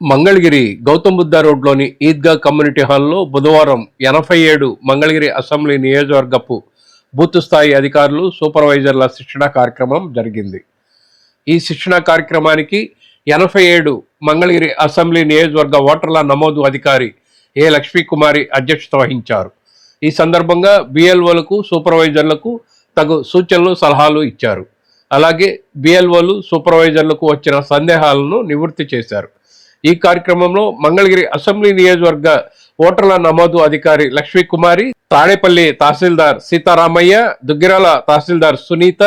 మంగళగిరి గౌతమ్ బుద్ధ రోడ్లోని ఈద్గా కమ్యూనిటీ హాల్లో బుధవారం ఎనభై ఏడు మంగళగిరి అసెంబ్లీ నియోజకవర్గపు బూత్ స్థాయి అధికారులు సూపర్వైజర్ల శిక్షణ కార్యక్రమం జరిగింది. ఈ శిక్షణ కార్యక్రమానికి ఎనభై ఏడు మంగళగిరి అసెంబ్లీ నియోజకవర్గ ఓటర్ల నమోదు అధికారి ఏ లక్ష్మీకుమారి అధ్యక్షత వహించారు. ఈ సందర్భంగా బిఎల్ఓలకు సూపర్వైజర్లకు తగు సూచనలు సలహాలు ఇచ్చారు. అలాగే బిఎల్ఓలు సూపర్వైజర్లకు వచ్చిన సందేహాలను నివృత్తి చేశారు. ఈ కార్యక్రమంలో మంగళగిరి అసెంబ్లీ నియోజకవర్గ ఓటర్ల నమోదు అధికారి లక్ష్మీ కుమారి తాడేపల్లి తహసీల్దార్ సీతారామయ్య దుగ్గిరాల తహసీల్దార్ సునీత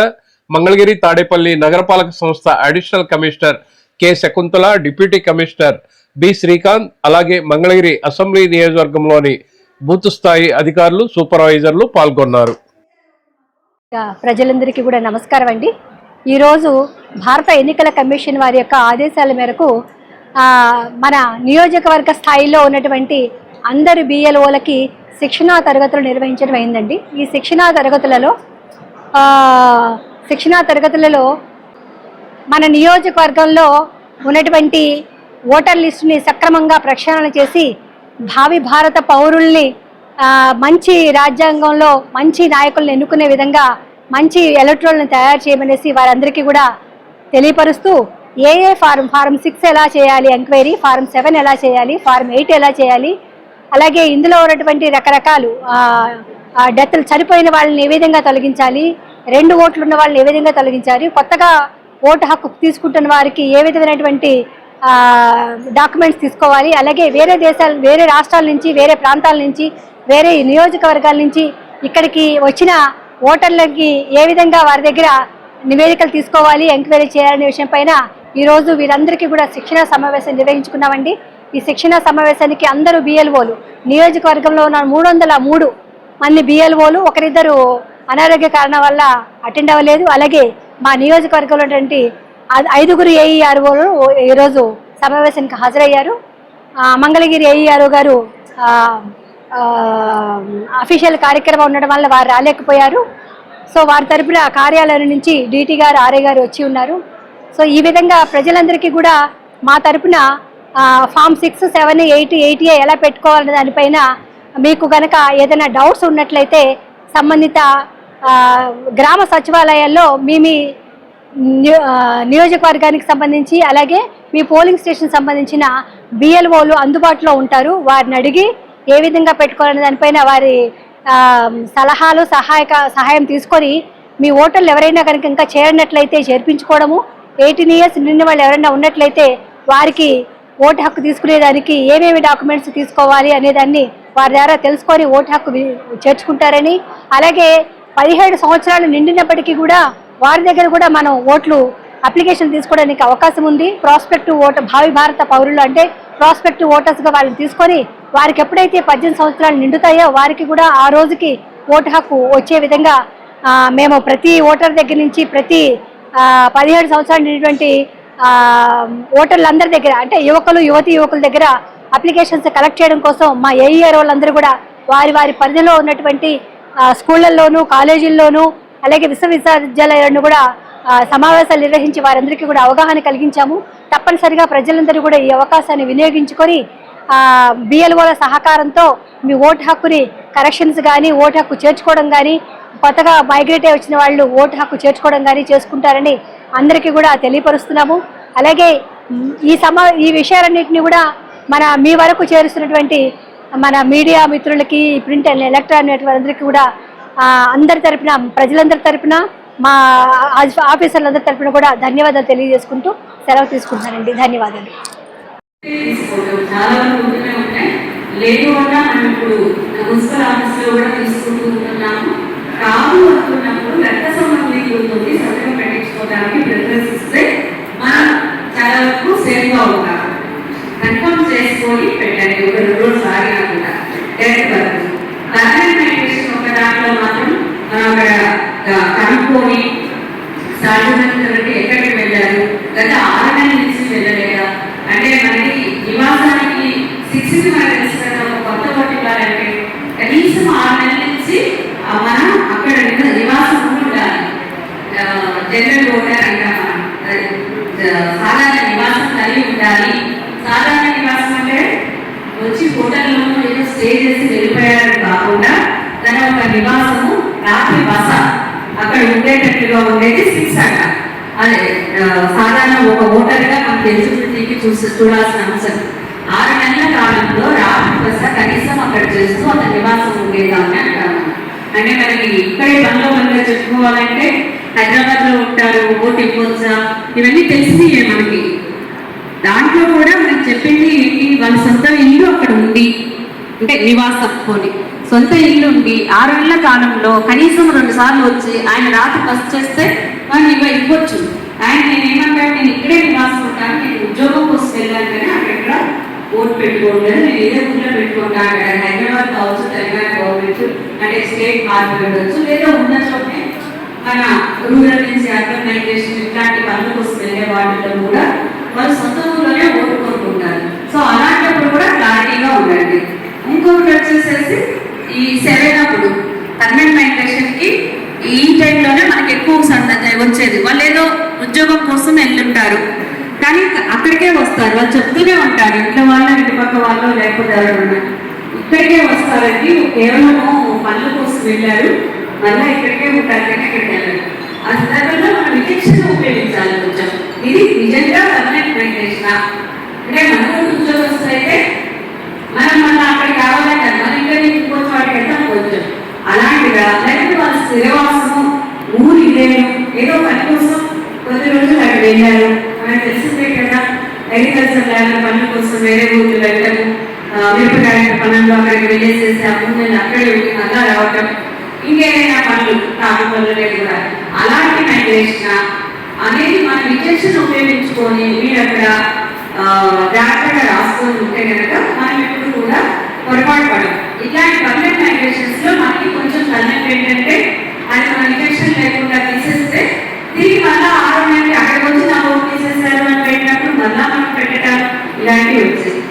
మంగళగిరి తాడేపల్లి నగరపాలక సంస్థ additional commissioner K Sakuntala deputy commissioner B Srikanth అలాగే మంగళగిరి అసెంబ్లీ నియోజకవర్గంలోని బూత్ స్థాయి అధికారులు సూపర్వైజర్లు పాల్గొన్నారు. ప్రజలందరికీ కూడా నమస్కారం అండి. ఈరోజు భారత ఎన్నికల కమిషన్ వారి యొక్క ఆదేశాల మేరకు మన నియోజకవర్గ స్థాయిలో ఉన్నటువంటి అందరు బిఎల్ఓలకి శిక్షణా తరగతులు నిర్వహించడం అయిందండి ఈ శిక్షణా తరగతులలో శిక్షణా తరగతులలో మన నియోజకవర్గంలో ఉన్నటువంటి ఓటర్ లిస్టుని సక్రమంగా ప్రక్షాళన చేసి భావి భారత పౌరుల్ని మంచి రాజ్యాంగంలో మంచి నాయకులను ఎన్నుకునే విధంగా మంచి ఎలక్ట్రోల్ని తయారు చేయమనేసి వారందరికీ కూడా తెలియపరుస్తూ ఏ ఏ ఫారం ఫారం సిక్స్ ఎలా చేయాలి ఎంక్వైరీ ఫారం సెవెన్ ఎలా చేయాలి ఫారం ఎయిట్ ఎలా చేయాలి అలాగే ఇందులో ఉన్నటువంటి రకరకాలు డెత్లు చనిపోయిన వాళ్ళని ఏ విధంగా తొలగించాలి రెండు ఓట్లు ఉన్న వాళ్ళని ఏ విధంగా తొలగించాలి కొత్తగా ఓటు హక్కు తీసుకుంటున్న వారికి ఏ విధమైనటువంటి డాక్యుమెంట్స్ తీసుకోవాలి అలాగే వేరే దేశాల వేరే రాష్ట్రాల నుంచి వేరే ప్రాంతాల నుంచి వేరే నియోజకవర్గాల నుంచి ఇక్కడికి వచ్చిన ఓటర్లకి ఏ విధంగా వారి దగ్గర నివేదికలు తీసుకోవాలి ఎంక్వైరీ చేయాలనే విషయం పైన ఈరోజు వీరందరికీ కూడా శిక్షణ సమావేశం నిర్వహించుకున్నామండి. ఈ శిక్షణ సమావేశానికి అందరూ బిఎల్ఓలు నియోజకవర్గంలో ఉన్న మూడు వందల మూడు మంది బిఎల్ఓలు ఒకరిద్దరు అనారోగ్య కారణం వల్ల అటెండ్ అవ్వలేదు. అలాగే మా నియోజకవర్గంలో ఉన్నటువంటి ఐదుగురు ఏఈఆర్ఓలు ఈరోజు సమావేశానికి హాజరయ్యారు. మంగళగిరి ఏఈఆర్ఓ గారు అఫీషియల్ కార్యక్రమం ఉండడం వల్ల వారు రాలేకపోయారు. సో వారి తరపున కార్యాలయం నుంచి డీటీ గారు ఆర్ఏ గారు వచ్చి ఉన్నారు. సో ఈ విధంగా ప్రజలందరికీ కూడా మా తరపున form six seven eight eight A ఎలా పెట్టుకోవాలనే దానిపైన మీకు కనుక ఏదైనా డౌట్స్ ఉన్నట్లయితే సంబంధిత గ్రామ సచివాలయాల్లో మీ మీ నియోజకవర్గానికి సంబంధించి అలాగే మీ పోలింగ్ స్టేషన్ సంబంధించిన బిఎల్ఓలు అందుబాటులో ఉంటారు. వారిని అడిగి ఏ విధంగా పెట్టుకోవాలనే దానిపైన వారి సలహాలు సహాయక సహాయం తీసుకొని మీ ఓటర్లు ఎవరైనా కనుక ఇంకా చేరినట్లయితే చేర్పించుకోవడము ఎయిటీన్ ఇయర్స్ నిండిన వాళ్ళు ఎవరైనా ఉన్నట్లయితే వారికి ఓటు హక్కు తీసుకునేదానికి ఏమేమి డాక్యుమెంట్స్ తీసుకోవాలి అనేదాన్ని వారి ద్వారా తెలుసుకొని ఓటు హక్కు చేర్చుకుంటారని అలాగే పదిహేడు సంవత్సరాలు నిండినప్పటికీ కూడా వారి దగ్గర కూడా మనం ఓట్లు అప్లికేషన్ తీసుకోవడానికి అవకాశం ఉంది. ప్రాస్పెక్టివ్ ఓట భావి భారత పౌరులు అంటే ప్రాస్పెక్టివ్ ఓటర్స్గా వాళ్ళని తీసుకొని వారికి ఎప్పుడైతే పద్దెనిమిది సంవత్సరాలు నిండుతాయో వారికి కూడా ఆ రోజుకి ఓటు హక్కు వచ్చే విధంగా మేము ప్రతి ఓటర్ దగ్గర నుంచి ప్రతి పదిహేడు సంవత్సరాలు నిండినటువంటి ఓటర్లందరి దగ్గర అంటే యువకులు యువతి యువకుల దగ్గర అప్లికేషన్స్ కలెక్ట్ చేయడం కోసం మా ఏఈఆర్ వాళ్ళందరూ కూడా వారి వారి పరిధిలో ఉన్నటువంటి స్కూళ్ళల్లోనూ కాలేజీల్లోనూ అలాగే విశ్వవిద్యాలయాలను కూడా సమావేశాలు నిర్వహించి వారందరికీ కూడా అవగాహన కలిగించాము. తప్పనిసరిగా ప్రజలందరూ కూడా ఈ అవకాశాన్ని వినియోగించుకొని బిఎల్ఓల సహకారంతో మీ ఓటు హక్కుని కరెక్షన్స్ కానీ ఓటు హక్కు చేర్చుకోవడం కానీ కొత్తగా మైగ్రేట్ అయి వచ్చిన వాళ్ళు ఓటు హక్కు చేర్చుకోవడం కానీ చేసుకుంటారని అందరికీ కూడా తెలియపరుస్తున్నాము. అలాగే ఈ సమా ఈ విషయాలన్నింటినీ కూడా మన మీ వరకు చేరుస్తున్నటువంటి మన మీడియా మిత్రులకి ప్రింట్ అండ్ ఎలక్ట్రానిక్ అందరికీ కూడా అందరి తరపున ప్రజలందరి తరపున మా ఆఫీసర్లందరి తరపున కూడా ధన్యవాదాలు తెలియజేసుకుంటూ సెలవు తీసుకుంటున్నానండి. ధన్యవాదాలు. తీసుకోవడం చాలా వరకు ఉంటూనే ఉంటాయి లేదు అన్నా మనం ఇప్పుడు మున్సిపల్ ఆఫీస్లో కూడా తీసుకుంటూ ఉంటున్నాము కాదు అనుకున్నప్పుడు రక్త సంబంధం ఉంటుంది సంతకం పెట్టించుకోవడానికి ప్రిఫరెన్స్ ఇస్తే మనం చాలా వరకు సేఫ్గా ఉంటాము కన్ఫర్మ్ చేసుకొని పెట్టండి ఒక రెండు రోజులు ఆగినా కూడా డైరెక్ట్ వరకు డాక్యుమెంటేషన్ ఒక దాంట్లో మాత్రం మనం అక్కడ కనుక్కొని సాధ్యమైన ఎక్కడికి వెళ్ళారు గత ఆరు నెలల నుంచి వెళ్ళలేదా అంటే మనకి నివాసానికి సిక్స్ మనకు తెలుసు కదా ఒక కొత్త ఉండాలంటే కనీసం ఆరు నెలల నుంచి మనం అక్కడ నివాసం ఉండాలి జనరల్ ఓటర్ అంటాం మనం సాధారణ నివాసం కలిగి ఉండాలి. సాధారణ వచ్చి హోటల్లో ఏదో స్టే చేసి వెళ్ళిపోయారని కాకుండా తన ఒక నివాసము రాత్రి బస. అక్కడ ఉండేటట్టుగా ఉండేది సిక్స్ అట. అదే సాధారణ ఒక ఓటర్గా మనకి మనకు ఎలిజిబిలిటీకి చూసి చూడాల్సిన అంశం ఆరు నెలల కాలంలో రాత్రి బస కనీసం అక్కడ చేస్తూ అతని నివాసం ఉండేదాన్ని అంటాము అంటే మనకి ఇక్కడే బండ్లో బండ్లో చెప్పుకోవాలంటే హైదరాబాద్లో ఉంటారు ఓట్ ఇవ్వచ్చా ఇవన్నీ తెలిసినాయి మనకి. దాంట్లో కూడా మనకి చెప్పింది ఏంటి? వాళ్ళ సొంత ఇల్లు అక్కడ ఉంది. అంటే నివాసం పోని. సొంత ఇల్లు ఉండి ఆరు నెలల కాలంలో కనీసం రెండు సార్లు వచ్చి ఆయన రాత్రి బస్ చేస్తే వాళ్ళు ఇవ్వ ఇవ్వచ్చు ఆయన నేనేమంటాను? నేను ఇక్కడే నివాసం ఉంటాను. నేను ఉద్యోగం కోసం వెళ్ళాను కానీ అక్కడ ఓటు పెట్టుకోండి నేను ఇదే ఊళ్ళో పెట్టుకుంటాను అక్కడ హైదరాబాద్ కావచ్చు తెలంగాణ గవర్నమెంట్ అంటే స్టేట్ మార్పు పెట్టవచ్చు లేదా ఉన్న చోటే మన రూరల్ నుంచి అర్బనైజేషన్ ఇట్లాంటి పనులకు కోసం వాటిలో కూడా వాళ్ళు సొంత ఊళ్ళోనే ఓడుకుంటుంటారు. సో అలాంటప్పుడు కూడా క్లారిటీగా ఉండండి. ఇంకొకటి వచ్చేసేసి ఈ సెవెన్ అప్పుడు పర్మనెంట్ మైగ్రేషన్కి ఈ టైంలోనే మనకి ఎక్కువ సంద వచ్చేది. వాళ్ళు ఏదో ఉద్యోగం కోసం వెళ్ళుంటారు. కానీ అక్కడికే వస్తారు. వాళ్ళు చెప్తూనే ఉంటారు. ఇంట్లో వాళ్ళు ఇటు పక్క వాళ్ళు లేకపోతే ఎవరు ఇక్కడికే సార్కి కేవలము పనుల కోసం వెళ్ళారు? మళ్ళీ ఇక్కడికే ఉంటారు కానీ ఇక్కడికి వెళ్ళారు ఆ సందర్భంలో మనం విచక్షణ ఉపయోగించాలి కొంచెం. ఇది నిజంగా పర్మనెంట్ మైగ్రేషన్ అంటే మనకు ఉద్యోగస్తులు అయితే మనం మన అక్కడికి కావాలంటే మన ఇంకా కొంచెం వాటికి వెళ్తాం కొంచెం. అలాంటిగా లేకపోతే వాళ్ళ స్థిరవాసము ఊరి ఇదేను ఏదో పని కోసం కొద్ది రోజులు అక్కడ వెళ్ళారు. మనకు తెలిసిందే కదా అగ్రికల్చర్ ల్యాండ్ పనుల కోసం వేరే ఊరికి వెళ్ళటము ఆ, పనుల్లో అక్కడికి వెళ్ళేసేసాము. ఆ అక్కడే ఉండి మళ్ళా రావటం ఇంకేమైనా పనులు కాకు పనులే కూడా అలాంటి మైగ్రేషన్ అనేది మన విచక్షణ ఉపయోగించుకొని మీరు అక్కడ జాగ్రత్తగా రాసుకొని ఉంటే కనుక మనం ఎప్పుడు కూడా పొరపాటు పడం ఇట్లాంటి పర్మనెంట్ మైగ్రేషన్స్లో మనకి కొంచెం తలనొప్పి ఏంటంటే అది మన విచక్షణ లేకుండా తీసేస్తే దీని మళ్ళా ఆరోగ్యానికి అక్కడికి వచ్చి నా ఓపెన్ చేశారు అని పెట్టినప్పుడు మళ్ళా మనం పెట్టడం ఇలాంటివి వచ్చేది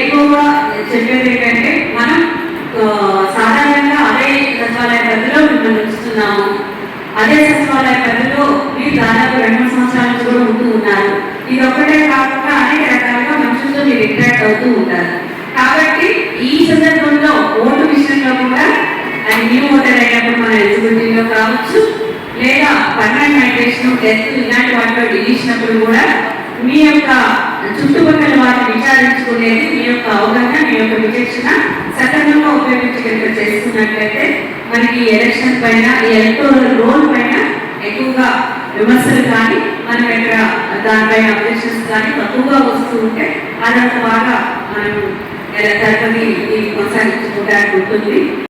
ఎక్కువగా చెప్పేది ఏంటంటే మనం సాధారణంగా అదే సచివాలయ పరిధిలో మిమ్మల్ని ఉంచుతున్నాము. అదే సచివాలయ పరిధిలో మీరు దాదాపు రెండు సంవత్సరాల నుంచి కూడా ఉంటూ ఉన్నారు. ఇది ఒక్కటే కాకుండా అనేక రకాలుగా మనుషులతో మీరు ఇంటరాక్ట్ అవుతూ ఉంటారు. కాబట్టి ఈ సందర్భంలో ఓటు విషయంలో కూడా అది న్యూ ఓటర్ అయినప్పుడు మన ఎలిజిబిలిటీలో కావచ్చు లేదా పర్మనెంట్ మైగ్రేషన్ డెత్ ఇలాంటి వాటిలో డిలీషనప్పుడు కూడా మీ యొక్క చుట్టుపక్కల వారిని విచారించుకునేది మీ యొక్క అవగాహన మీ యొక్క విచక్షణ సక్రమంగా ఉపయోగించి చేస్తున్నట్లయితే చేసుకున్నట్లయితే మనకి ఎలక్షన్ పైన ఎలక్టోరల్ రోల్ పైన ఎక్కువగా విమర్శలు కానీ మనం ఇక్కడ దానిపైన అబ్జెక్షన్స్ కానీ తక్కువగా వస్తూ ఉంటే అదంత బాగా మనం తరగతి కొనసాగించుకోవడానికి ఉంటుంది